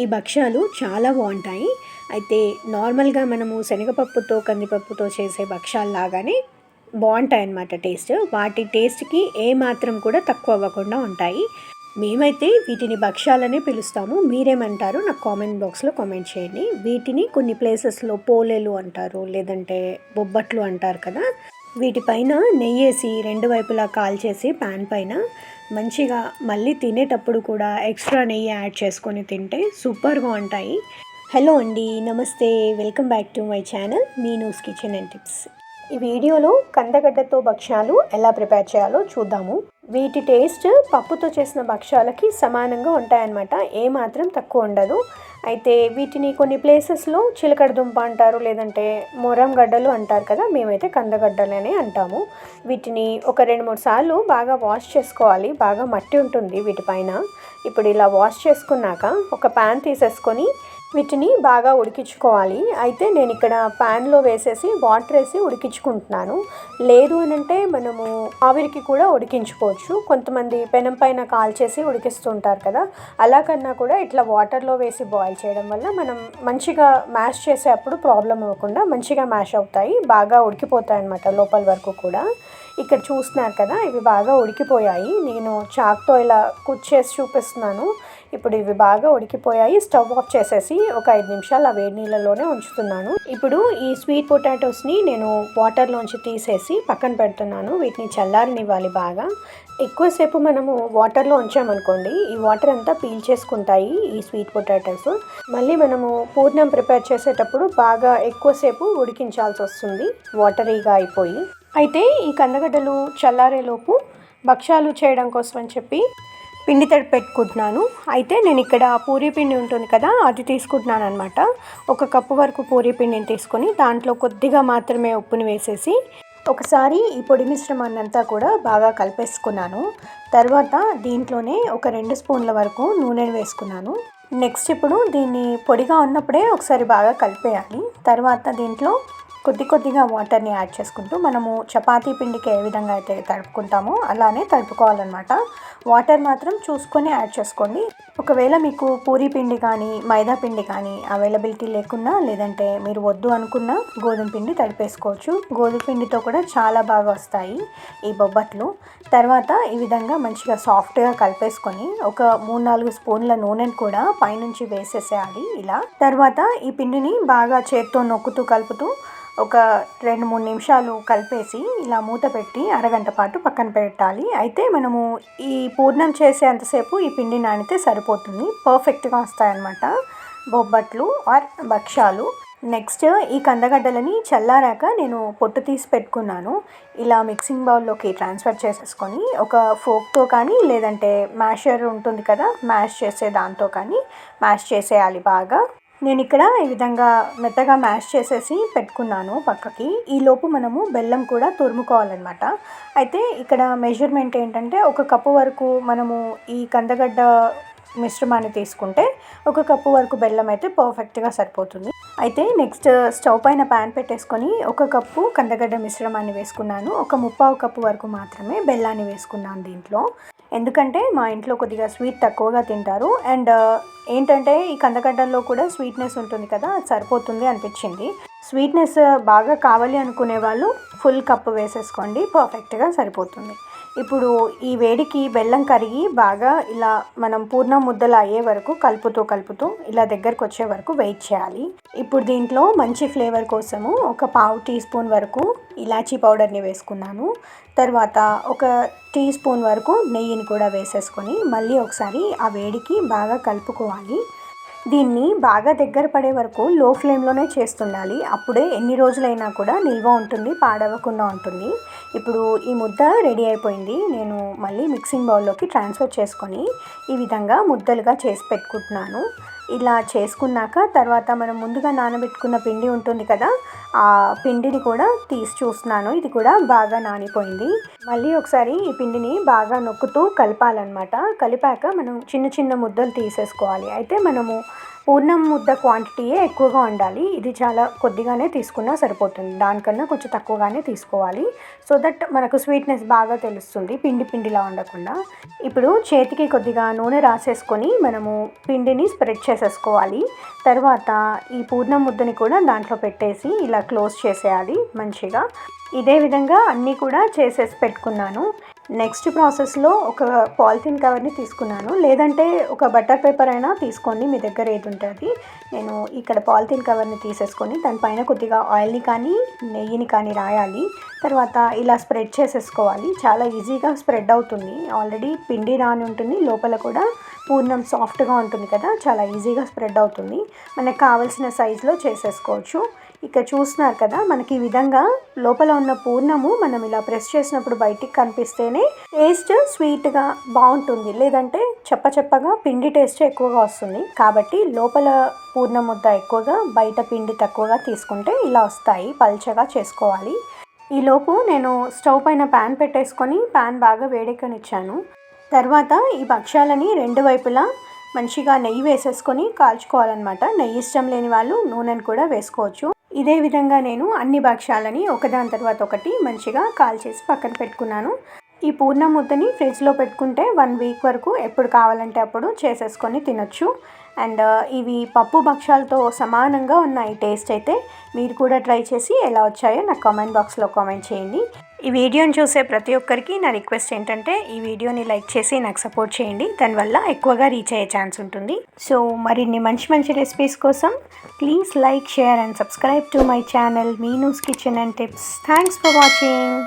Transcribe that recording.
ఈ భక్ష్యాలు చాలా బాగుంటాయి. అయితే నార్మల్గా మనము శనగపప్పుతో కందిపప్పుతో చేసే భక్ష్యాలు లాగానే బాగుంటాయి అన్నమాట టేస్ట్. వాటి టేస్ట్కి ఏ మాత్రం కూడా తక్కువ అవ్వకుండా ఉంటాయి. మేమైతే వీటిని భక్ష్యాలనే పిలుస్తాము. మీరేమంటారు నాకు కామెంట్ బాక్స్లో కామెంట్ చేయండి. వీటిని కొన్ని ప్లేసెస్లో పోలేలు అంటారు లేదంటే బొబ్బట్లు అంటారు కదా వీటిపైన నెయ్యేసి రెండు వైపులా కాల్చేసి ప్యాన్ పైన మంచిగా మళ్ళీ తినేటప్పుడు కూడా ఎక్స్ట్రా నెయ్యి యాడ్ చేసుకొని తింటే సూపర్గా ఉంటాయి. హలో అండి నమస్తే welcome back to my channel Meenu's kitchen and tips. ఈ వీడియోలో కందగడ్డతో భక్ష్యాలు ఎలా ప్రిపేర్ చేయాలో చూద్దాము. వీటి టేస్ట్ పప్పుతో చేసిన భక్ష్యాలకి సమానంగా ఉంటాయన్నమాట. ఏమాత్రం తక్కువ ఉండదు. అయితే వీటిని కొన్ని ప్లేసెస్లో చిలకడ దుంప అంటారు లేదంటే మొరం గడ్డలు అంటారు కదా మేమైతే కందగడ్డలనే అంటాము. వీటిని ఒక రెండు మూడు సార్లు బాగా వాష్ చేసుకోవాలి. బాగా మట్టి ఉంటుంది వీటిపైన. ఇప్పుడు ఇలా వాష్ చేసుకున్నాక ఒక ప్యాన్ తీసేసుకొని వీటిని బాగా ఉడికించుకోవాలి. అయితే నేను ఇక్కడ ప్యాన్లో వేసేసి వాటర్ వేసి ఉడికించుకుంటున్నాను. లేదు అని అంటే మనము ఆవిరికి కూడా ఉడికించుకోవచ్చు. కొంతమంది పెనం పైన కాల్చేసి ఉడికిస్తుంటారు కదా. అలా కన్నా కూడా ఇట్లా వాటర్లో వేసి బాయిల్ చేయడం వల్ల మనం మంచిగా మ్యాష్ చేసేటప్పుడు ప్రాబ్లం అవ్వకుండా మంచిగా మ్యాష్ అవుతాయి. బాగా ఉడికిపోతాయి అన్నమాట లోపల వరకు కూడా. ఇక్కడ చూస్తున్నారు కదా ఇవి బాగా ఉడికిపోయాయి. నేను చాక్తో ఇలా కుచ్చేసి చూపిస్తున్నాను. ఇప్పుడు ఇవి బాగా ఉడికిపోయాయి. స్టవ్ ఆఫ్ చేసేసి ఒక ఐదు నిమిషాలు ఆ వేడి నీళ్ళలోనే ఉంచుతున్నాను. ఇప్పుడు ఈ స్వీట్ పొటాటోస్ని నేను వాటర్లోంచి తీసేసి పక్కన పెడుతున్నాను. వీటిని చల్లారనివ్వాలి బాగా. ఎక్కువసేపు మనము వాటర్లో ఉంచామనుకోండి ఈ వాటర్ అంతా పీల్ చేసుకుంటాయి ఈ స్వీట్ పొటాటోస్. మళ్ళీ మనము పూర్ణం ప్రిపేర్ చేసేటప్పుడు బాగా ఎక్కువసేపు ఉడికించాల్సి వస్తుంది. వాటరీగా అయిపోయి. అయితే ఈ కందగడ్డలు చల్లారేలోపు భక్ష్యాలు చేయడం కోసం అని చెప్పి పిండి తడి పెట్టుకుంటున్నాను. అయితే నేను ఇక్కడ పూరీ పిండి ఉంటుంది కదా అది తీసుకుంటున్నాను అనమాట ఒక కప్పు వరకు పూరీ పిండిని తీసుకొని దాంట్లో కొద్దిగా మాత్రమే ఉప్పుని వేసేసి ఒకసారి ఈ పొడి మిశ్రమాన్ని అంతా కూడా బాగా కలిపేసుకున్నాను. తర్వాత దీంట్లోనే ఒక రెండు స్పూన్ల వరకు నూనెను వేసుకున్నాను. నెక్స్ట్ ఇప్పుడు దీన్ని పొడిగా ఉన్నప్పుడే ఒకసారి బాగా కలిపేయాలి. తర్వాత దీంట్లో కొద్ది కొద్దిగా వాటర్ని యాడ్ చేసుకుంటూ మనము చపాతీ పిండికి ఏ విధంగా అయితే తడుపుకుంటామో అలానే తడుపుకోవాలన్నమాట. వాటర్ మాత్రం చూసుకొని యాడ్ చేసుకోండి. ఒకవేళ మీకు పూరి పిండి కానీ మైదా పిండి కానీ అవైలబిలిటీ లేకున్నా లేదంటే మీరు వద్దు అనుకున్న గోధుమ పిండి తడిపేసుకోవచ్చు. గోధుమ పిండితో కూడా చాలా బాగా వస్తాయి ఈ బొబ్బట్లు. తర్వాత ఈ విధంగా మంచిగా సాఫ్ట్గా కలిపేసుకొని ఒక మూడు నాలుగు స్పూన్ల నూనెను కూడా పైనుంచి వేసేసేయాలి ఇలా. తర్వాత ఈ పిండిని బాగా చేత్తో నొక్కుతూ కలుపుతూ ఒక రెండు మూడు నిమిషాలు కలిపేసి ఇలా మూత పెట్టి అరగంట పాటు పక్కన పెట్టాలి. అయితే మనము ఈ పూర్ణం చేసేంతసేపు ఈ పిండి నానితే సరిపోతుంది. పర్ఫెక్ట్గా వస్తాయన్నమాట. బొబ్బట్లు ఆర్ భక్ష్యాలు. నెక్స్ట్ ఈ కందగడ్డలని చల్లారాక నేను పొట్టు తీసి పెట్టుకున్నాను. ఇలా మిక్సింగ్ బౌల్లోకి ట్రాన్స్ఫర్ చేసేసుకొని ఒక ఫోక్తో కానీ లేదంటే మ్యాషర్ ఉంటుంది కదా మ్యాష్ చేసే దాంతో కానీ మ్యాష్ చేసేయాలి బాగా. నేను ఇక్కడ ఈ విధంగా మెత్తగా మ్యాష్ చేసేసి పెట్టుకున్నాను పక్కకి. ఈలోపు మనము బెల్లం కూడా తురుముకోవాలన్నమాట. అయితే ఇక్కడ మెజర్మెంట్ ఏంటంటే ఒక కప్పు వరకు మనము ఈ కందగడ్డ మిశ్రమాన్ని తీసుకుంటే ఒక కప్పు వరకు బెల్లం అయితే పర్ఫెక్ట్గా సరిపోతుంది. అయితే నెక్స్ట్ స్టవ్ పైన ప్యాన్ పెట్టేసుకొని ఒక కప్పు కందగడ్డ మిశ్రమాన్ని వేసుకున్నాను. ఒక ముప్పావు కప్పు వరకు మాత్రమే బెల్లాన్ని వేసుకున్నాను దీంట్లో. ఎందుకంటే మా ఇంట్లో కొద్దిగా స్వీట్ తక్కువగా తింటారు. అండ్ ఏంటంటే ఈ కందగడ్డల్లో కూడా స్వీట్నెస్ ఉంటుంది కదా అది సరిపోతుంది అనిపించింది. స్వీట్నెస్ బాగా కావాలి అనుకునే వాళ్ళు ఫుల్ కప్పు వేసేసుకోండి పర్ఫెక్ట్గా సరిపోతుంది. ఇప్పుడు ఈ వేడికి బెల్లం కరిగి బాగా ఇలా మనం పూర్ణ ముద్దలు అయ్యే వరకు కలుపుతూ కలుపుతూ ఇలా దగ్గరకు వచ్చే వరకు వెయిట్ చేయాలి. ఇప్పుడు దీంట్లో మంచి ఫ్లేవర్ కోసము ఒక పావు టీ స్పూన్ వరకు ఇలాచీ పౌడర్ని వేసుకున్నాను. తర్వాత ఒక టీ స్పూన్ వరకు నెయ్యిని కూడా వేసేసుకొని మళ్ళీ ఒకసారి ఆ వేడికి బాగా కలుపుకోవాలి. దీన్ని బాగా దగ్గర పడే వరకు లో ఫ్లేమ్లోనే చేస్తుండాలి. అప్పుడే ఎన్ని రోజులైనా కూడా నిల్వ ఉంటుంది పాడవకుండా ఉంటుంది. ఇప్పుడు ఈ ముద్ద రెడీ అయిపోయింది. నేను మళ్ళీ మిక్సింగ్ బౌల్లోకి ట్రాన్స్ఫర్ చేసుకొని ఈ విధంగా ముద్దలుగా చేసి పెట్టుకుంటున్నాను. ఇలా చేసుకున్నాక తర్వాత మనం ముందుగా నానబెట్టుకున్న పిండి ఉంటుంది కదా ఆ పిండిని కూడా తీసి చూస్తున్నాను. ఇది కూడా బాగా నానిపోయింది. మళ్ళీ ఒకసారి ఈ పిండిని బాగా నొక్కుతూ కలపాలన్నమాట. కలిపాక మనం చిన్న చిన్న ముద్దలు తీసేసుకోవాలి. అయితే మనము పూర్ణం ముద్ద క్వాంటిటీయే ఎక్కువగా ఉండాలి. ఇది చాలా కొద్దిగానే తీసుకున్నా సరిపోతుంది. దానికన్నా కొంచెం తక్కువగానే తీసుకోవాలి. సో దట్ మనకు స్వీట్నెస్ బాగా తెలుస్తుంది. పిండి పిండిలా ఉండకుండా. ఇప్పుడు చేతికి కొద్దిగా నూనె రాసేసుకొని మనము పిండిని స్ప్రెడ్ చేసేసుకోవాలి. తర్వాత ఈ పూర్ణం ముద్దని కూడా దాంట్లో పెట్టేసి ఇలా క్లోజ్ చేసేయాలి మంచిగా. ఇదే విధంగా అన్నీ కూడా చేసేసి పెట్టుకున్నాను. నెక్స్ట్ ప్రాసెస్లో ఒక పాలిథిన్ కవర్ని తీసుకున్నాను. లేదంటే ఒక బటర్ పేపర్ అయినా తీసుకోండి మీ దగ్గర ఏది ఉంటుంది. నేను ఇక్కడ పాలిథిన్ కవర్ని తీసేసుకొని దానిపైన కొద్దిగా ఆయిల్ని కానీ నెయ్యిని కానీ రాయాలి. తర్వాత ఇలా స్ప్రెడ్ చేసేసుకోవాలి. చాలా ఈజీగా స్ప్రెడ్ అవుతుంది. ఆల్రెడీ పిండి రాని ఉంటుంది లోపల కూడా పూర్ణం సాఫ్ట్గా ఉంటుంది కదా చాలా ఈజీగా స్ప్రెడ్ అవుతుంది. మనకు కావాల్సిన సైజులో చేసేసుకోవచ్చు. ఇక్కడ చూస్తున్నారు కదా మనకి ఈ విధంగా లోపల ఉన్న పూర్ణము మనం ఇలా ప్రెస్ చేసినప్పుడు బయటికి కనిపిస్తేనే టేస్ట్ స్వీట్గా బాగుంటుంది. లేదంటే చెప్ప చెప్పగా పిండి టేస్ట్ ఎక్కువగా వస్తుంది. కాబట్టి లోపల పూర్ణం ముద్ద ఎక్కువగా బయట పిండి తక్కువగా తీసుకుంటే ఇలా వస్తాయి. పల్చగా చేసుకోవాలి. ఈలోపు నేను స్టవ్ పైన ప్యాన్ పెట్టేసుకొని ప్యాన్ బాగా వేడెక్కనిచ్చాను. తర్వాత ఈ భక్ష్యాలని రెండు వైపులా మంచిగా నెయ్యి వేసేసుకొని కాల్చుకోవాలన్నమాట. నెయ్యి ఇష్టం లేని వాళ్ళు నూనెను కూడా వేసుకోవచ్చు. ఇదే విధంగా నేను అన్ని భక్ష్యాలని ఒకదాని తర్వాత ఒకటి మంచిగా కాల్చేసి పక్కన పెట్టుకున్నాను. ఈ పూర్ణ ముద్దని ఫ్రిడ్జ్లో పెట్టుకుంటే వన్ వీక్ వరకు ఎప్పుడు కావాలంటే అప్పుడు చేసేసుకొని తినొచ్చు. అండ్ ఇవి పప్పు భక్ష్యాలతో సమానంగా ఉన్నాయి టేస్ట్ అయితే మీరు కూడా ట్రై చేసి ఎలా వచ్చాయో నాకు కామెంట్ బాక్స్లో కామెంట్ చేయండి. ఈ వీడియోని చూసే ప్రతి ఒక్కరికి నా రిక్వెస్ట్ ఏంటంటే ఈ వీడియోని లైక్ చేసి నాకు సపోర్ట్ చేయండి. దానివల్ల ఎక్కువగా రీచ్ అయ్యే ఛాన్స్ ఉంటుంది. సో మరిన్ని మంచి మంచి రెసిపీస్ కోసం please like share and subscribe to my channel Meenu's kitchen and tips. Thanks for watching.